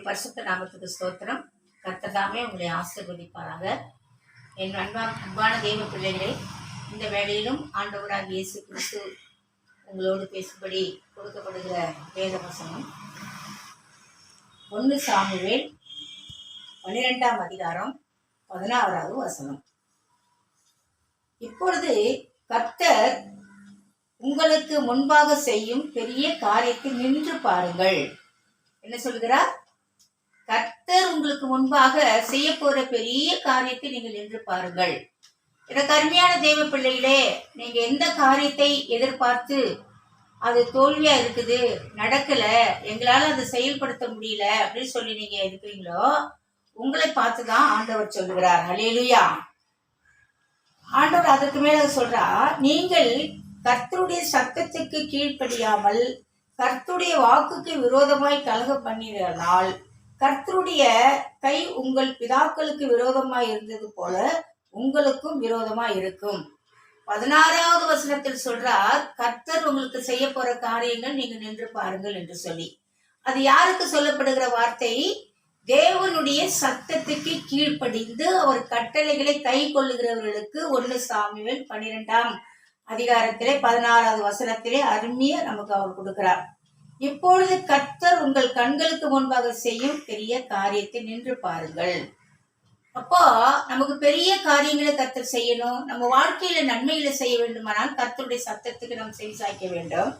உங்களுடைய பரிசுத்த நாமத்துக்கு ஸ்தோத்திரம். கர்த்தர் தாமே உங்களை ஆசிர்வதிப்பாராக. என் அன்பான அன்பான தெய்வ பிள்ளைகளை இந்த வேளையிலும் ஆண்டவராக இயேசு கிறிஸ்து உங்களோடு பேசும்படி கொடுக்கப்படுகிற வேத வசனம் ஒன்று சாமுவேல் பன்னிரெண்டாம் அதிகாரம் பதினாறாவது வசனம். இப்பொழுது கர்த்தர் உங்களுக்கு முன்பாக செய்யும் பெரிய காரியத்தை நின்று பாருங்கள். என்ன சொல்கிறார் கர்த்தர் உங்களுக்கு முன்பாக செய்ய போற பெரிய காரியத்தை நீங்கள் என்று பாருங்கள். எனக்கு அருமையான தேவ பிள்ளைகளே நீங்க எந்த காரியத்தை எதிர்பார்த்து அது தோல்வியா இருக்குது நடக்கல எங்களால அதை செயல்படுத்த முடியல அப்படின்னு சொல்லி நீங்க இருக்கிறீங்களோ உங்களை பார்த்து தான் ஆண்டவர் சொல்லுகிறார். அலையிலுயா ஆண்டவர் அதற்கு மேல சொல்றா நீங்கள் கர்த்தருடைய சத்தத்துக்கு கீழ்ப்படியாமல் கர்த்தருடைய வாக்குக்கு விரோதமாய் கலக பண்ணினால் கர்த்தருடைய கை உங்கள் பிதாக்களுக்கு விரோதமாய் இருந்தது போல உங்களுக்கும் விரோதமாய் இருக்கும். பதினாறாவது வசனத்தில் சொல்றார் கர்த்தர் உங்களுக்கு செய்ய போற காரியங்கள் நீங்க நின்று பாருங்கள் என்று சொல்லி. அது யாருக்கு சொல்லப்படுகிற வார்த்தை? தேவனுடைய சத்தத்துக்கு கீழ்ப்படிந்து அவர் கட்டளைகளை கை கொள்ளுகிறவர்களுக்கு ஒன்று சாமிவன் பன்னிரெண்டாம் அதிகாரத்திலே பதினாறாவது வசனத்திலே அருமைய நமக்கு அவர் கொடுக்கிறார். இப்பொழுது கர்த்தர் உங்கள் கண்களுக்கு முன்பாக செய்யும் பெரிய காரியத்தை நின்று பாருங்கள். அப்போ நமக்கு பெரிய காரியங்களை கர்த்தர் செய்யணும் நம்ம வாழ்க்கையில நன்மைகளை செய்ய வேண்டுமானால் கர்த்தருடைய சத்தத்துக்கு நாம் செவி சாய்க்க வேண்டும்.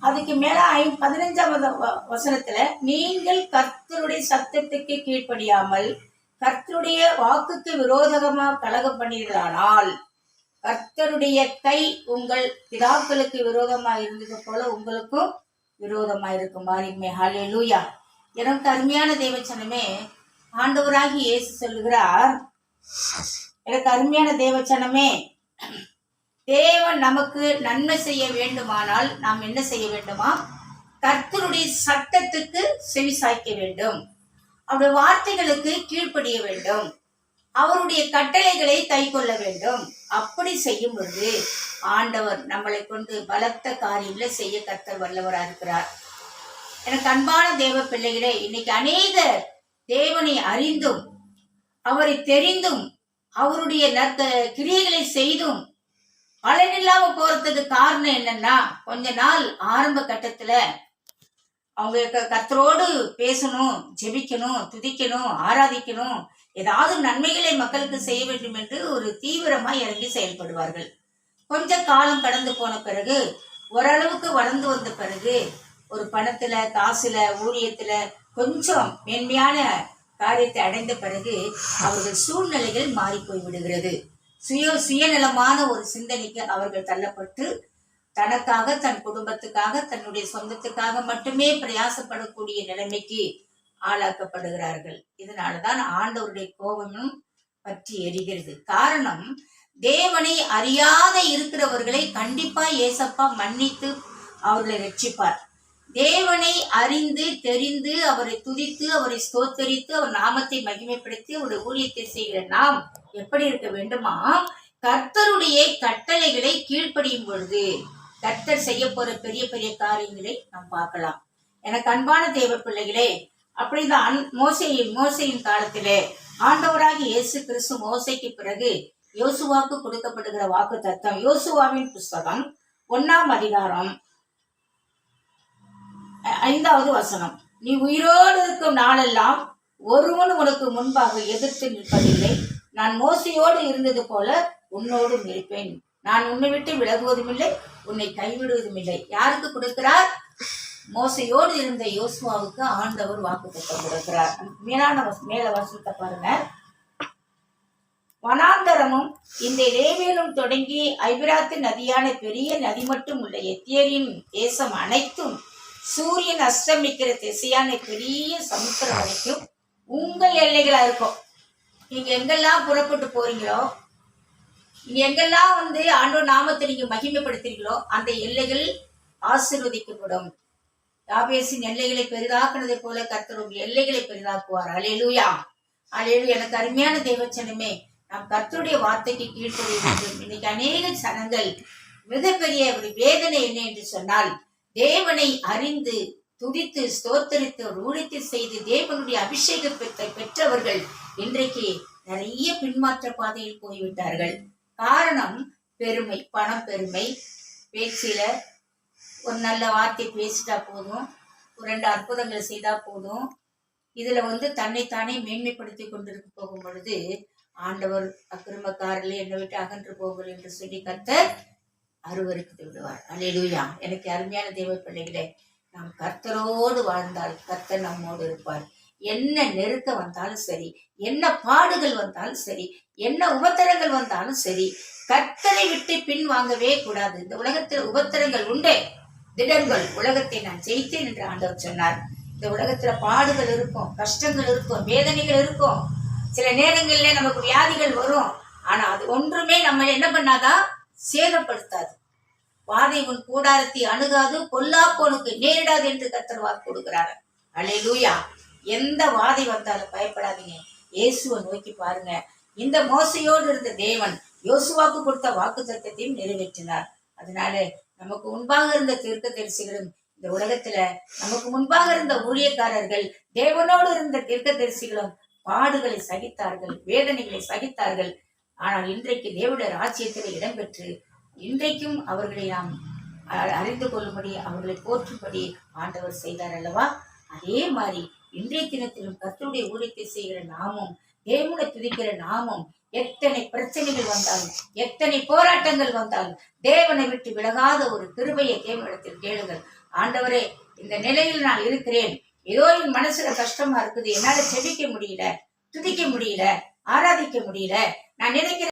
அதுக்கு மேல ஐ- பதினஞ்சாவது வ- வசனத்துல நீங்கள் கர்த்தருடைய சத்தத்துக்கு கீழ்ப்படியாமல் கர்த்தருடைய வாக்குக்கு விரோதகமா கலகம் பண்ணீர்களானால் கர்த்தருடைய கை உங்கள் பிதாக்களுக்கு விரோதமா இருந்தது போல உங்களுக்கும் விரோதமா இருக்கும் இம்மை ஹாலே லூயா எனக்கு அருமையான தேவச்சனமே ஆண்டவராகி இயேசு சொல்லுகிறார். எனக்கு அருமையான தேவச்சனமே தேவன் நமக்கு நன்மை செய்ய வேண்டுமானால் நாம் என்ன செய்ய வேண்டுமா? கர்த்தருடைய சட்டத்துக்கு செவி சாய்க்க வேண்டும். அவருடைய வார்த்தைகளுக்கு கீழ்ப்படிய வேண்டும். அவருடைய கட்டளைகளை கை கொள்ள வேண்டும். அப்படி செய்யும் பொழுது ஆண்டவர் நம்மளை கொண்டு பலத்த காரியங்களை செய்ய கர்த்தர் வல்லவராக இருக்கிறார். எனக்கு அன்பான தேவ பிள்ளைகளே இன்னைக்கு அநேக தேவனை அறிந்தும் அவரை தெரிந்தும் அவருடைய நற்க கிரியைகளை செய்தும் பலனில்லாம போறதுக்கு காரணம் என்னன்னா கொஞ்ச நாள் ஆரம்ப கட்டத்துல அவங்க கத்தரோடு பேசணும் ஜெபிக்கணும் துதிக்கணும் ஆராதிக்கணும் ஏதாவது நன்மைகளை மக்களுக்கு செய்ய வேண்டும் என்று ஒரு தீவிரமாய் இறங்கி செயல்படுவார்கள். கொஞ்ச காலம் கடந்து போன பிறகு ஓரளவுக்கு வளர்ந்து வந்த பிறகு ஒரு பணத்துல காசுல ஊழியத்துல கொஞ்சம் மேன்மையான காரியத்தை அடைந்த பிறகு அவர்கள் சூழ்நிலைகள் மாறி போய் விடுகிறது. சுய சுயநலமான ஒரு சிந்தனைக்கு அவர்கள் தள்ளப்பட்டு தனக்காக தன் குடும்பத்துக்காக தன்னுடைய சொந்தத்துக்காக மட்டுமே பிரயாசப்படக்கூடிய நிலைமைக்கு ஆளாக்கப்படுகிறார்கள். இதனாலதான் ஆண்டவருடைய கோபமும் பற்றி எரிகிறது காரணம் தேவனை அறியாத இருக்கிறவர்களை கண்டிப்பா ஏசப்பா மன்னித்து அவர்களை ரட்சிப்பார். தேவனை அறிந்து தெரிந்து அவரை துதித்து அவரை ஸ்தோத்தரித்து அவர் நாமத்தை மகிமைப்படுத்தி அவருடைய ஊழியத்தை செய்கிற நாம் எப்படி இருக்க வேண்டுமா? கர்த்தருடைய கட்டளைகளை கீழ்ப்படியும் பொழுது கர்த்தர் செய்ய போற பெரிய பெரிய காரியங்களை நாம் பார்க்கலாம். எனக்கு அன்பான தேவ பிள்ளைகளே அப்படிதான் மோசையின் மோசையின் காலத்திலே ஆண்டவராக இயேசு கிறிஸ்து மோசைக்கு பிறகு யோசுவாக்கு கொடுக்கப்படுகிற வாக்கு தத்துவம் யோசுவாவின் புஸ்தகம் ஒன்னாம் அதிகாரம் ஐந்தாவது வசனம். நீ உயிரோடு இருக்கும் நாளெல்லாம் ஒருவன் உனக்கு முன்பாக எதிர்த்து நிற்பதில்லை. நான் மோசையோடு இருந்தது போல உன்னோடும் இருப்பேன். நான் உன்னை விட்டு விலகுவதும் இல்லை உன்னை கைவிடுவதும் இல்லை. யாருக்கு கொடுக்கிறார்? மோசையோடு இருந்த யோசுவாவுக்கு ஆண்டவர் வாக்கு கொடுக்கிறார். மேலான மேல வசனத்தை பாருங்க. வனாந்தரமும் இந்த லேவியனும் தொடங்கி ஐபிராத்து நதியான பெரிய நதி மட்டும் உள்ள எத்தியரின் தேசம் அனைத்தும் சூரியன் அஸ்தமிக்கிற திசையான பெரிய சமுத்திரம் வரைக்கும் உங்கள் எல்லைகளா இருக்கும். நீங்க எங்கெல்லாம் புறப்பட்டு போறீங்களோ நீங்க எங்கெல்லாம் வந்து ஆண்டோர் நாமத்தை நீங்க மகிமைப்படுத்துறீங்களோ அந்த எல்லைகள் ஆசீர்வதிக்கப்படும். யாபேசின் எல்லைகளை பெரிதாக்குனதை போல கர்த்தர் உங்கள் எல்லைகளை பெரிதாக்குவார். அலேலுயா அலையலு எனக்கு அருமையான தெய்வச்சனமே நாம் கர்த்தருடைய வார்த்தைக்கு கீழ்ப்படிய வேண்டும் இன்னைக்கு அநேக சனங்கள் மிகப்பெரிய ஒரு வேதனை என்ன என்று சொன்னால் தேவனை அறிந்து துடித்து ஸ்தோத்தரித்து ஊழித்து செய்து தேவனுடைய அபிஷேகத்தை பெற்றவர்கள் இன்றைக்கு நிறைய பின்மாற்ற பாதையில் போய்விட்டார்கள். காரணம் பெருமை பணம் பெருமை. பேச்சில ஒரு நல்ல வார்த்தை பேசிட்டா போதும் ஒரு ரெண்டு அற்புதங்கள் செய்தா போதும். இதுல வந்து தன்னைத்தானே மேன்மைப்படுத்தி கொண்டிருக்க போகும் பொழுது ஆண்டவர் அக்கிரமக்காரில் என்னை விட்டு அகன்று போங்கள் என்று சொல்லி கர்த்தர் அருவருக்கு விடுவார். அலையிலுயா எனக்கு அருமையான தெய்வ பிள்ளைகளே நாம் கர்த்தரோடு வாழ்ந்தால் கர்த்தர் நம்மோடு இருப்பார். என்ன நெருக்க வந்தாலும் சரி என்ன பாடுகள் வந்தாலும் சரி என்ன உபத்திரங்கள் வந்தாலும் சரி கர்த்தரை விட்டு பின் வாங்கவே கூடாது. இந்த உலகத்தில் உபத்திரங்கள் உண்டே. திடங்கள் உலகத்தை நான் ஜெயித்தேன் என்று ஆண்டவர் சொன்னார். இந்த உலகத்துல பாடுகள் இருக்கும் கஷ்டங்கள் இருக்கும் வேதனைகள் இருக்கும். சில நேரங்கள்ல நமக்கு வியாதிகள் வரும். ஆனா அது ஒன்றுமே நம்ம என்ன பண்ணாதான் சேதப்படுத்தாது. வாதை உன் கூடாரத்தை அணுகாது பொல்லாப்போனுக்கு நேரிடாது என்று கர்த்தர் வாக்கு கொடுக்கிறார். லூயா எந்த வாதை வந்தாலும் பயப்படாதீங்க. இயேசுவை நோக்கி பாருங்க. இந்த மோசையோடு இருந்த தேவன் யோசுவாக்கு கொடுத்த வாக்கு தத்தத்தையும் நிறைவேற்றினார். அதனால நமக்கு முன்பாக இருந்த தீர்க்க தரிசிகளும் இந்த உலகத்துல நமக்கு முன்பாக இருந்த ஊழியக்காரர்கள் தேவனோடு இருந்த தீர்க்க தரிசிகளும் பாடுகளை சகித்தார்கள் வேதனைகளை சகித்தார்கள். ஆனால் இன்றைக்கு தேவனுடைய ராஜ்யத்தில் இடம்பெற்று இன்றைக்கும் அவர்களை நாம் அறிந்து கொள்ளும்படி அவர்களை போற்றும்படி ஆண்டவர் செய்தார் அல்லவா? அதே மாதிரி இன்றைய தினத்திலும் கர்த்தருடைய ஊழியத்தை செய்கிற நாமும் தேவனை துதிக்கிற நாமும் எத்தனை பிரச்சனைகள் வந்தாலும் எத்தனை போராட்டங்கள் வந்தாலும் தேவனை விட்டு விலகாத ஒரு கிருபையை தேவனிடத்தில் கேளுங்கள். ஆண்டவரே இந்த நிலையில் நான் இருக்கிறேன். ஏதோ என் மனசுல கஷ்டமா இருக்குது. என்னால செபிக்க முடியல துதிக்க முடியல ஆராதிக்க முடியல. நான் நினைக்கிறேன்